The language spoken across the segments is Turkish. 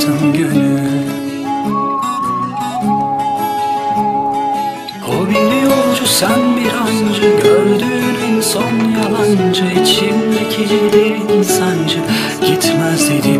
yaptım gönül. O bir yolcu sen bir hancı. Gördüğün son yalancı. İçimdeki derin sancı. Gitmez dedim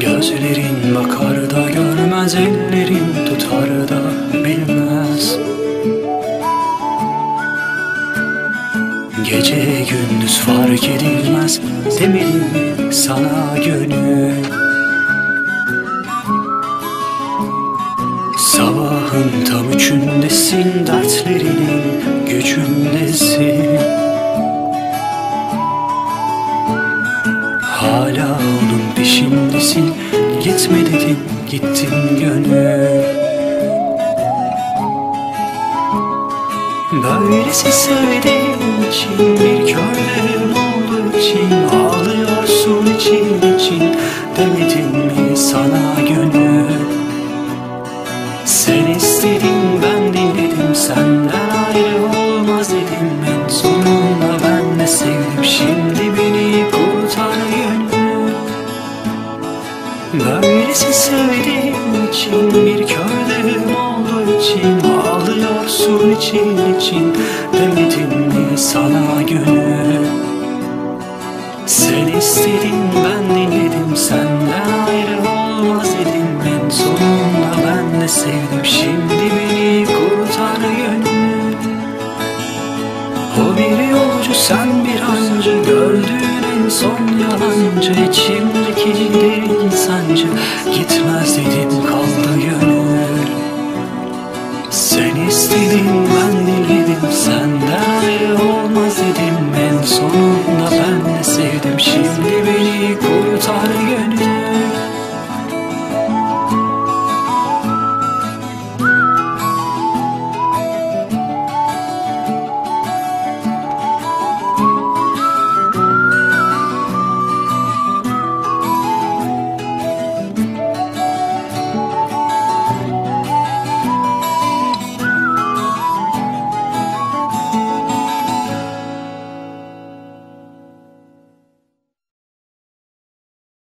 Gözlerin bakar da görmez Ellerin tutar da bilmez. Gece gündüz fark edilmez mi sana gönül? Sabahın tam üçündesin Dertlerinin gücündesin onun peşindesin Gitme dedim gittin gönül. Böylesi sevdiğin Böylesi sevdiğim için Bir körlerim olduğu için Ağlıyorsun için için. Demedim mi sana gönül Sen istedin ben dinledim. Senden ayrı olmaz dedim. En sonunda ben de sevdim. Şimdi beni kurtar gönül O bir yolcu sen bir son yalancı İçimdeki derin sancı Gitmez dedim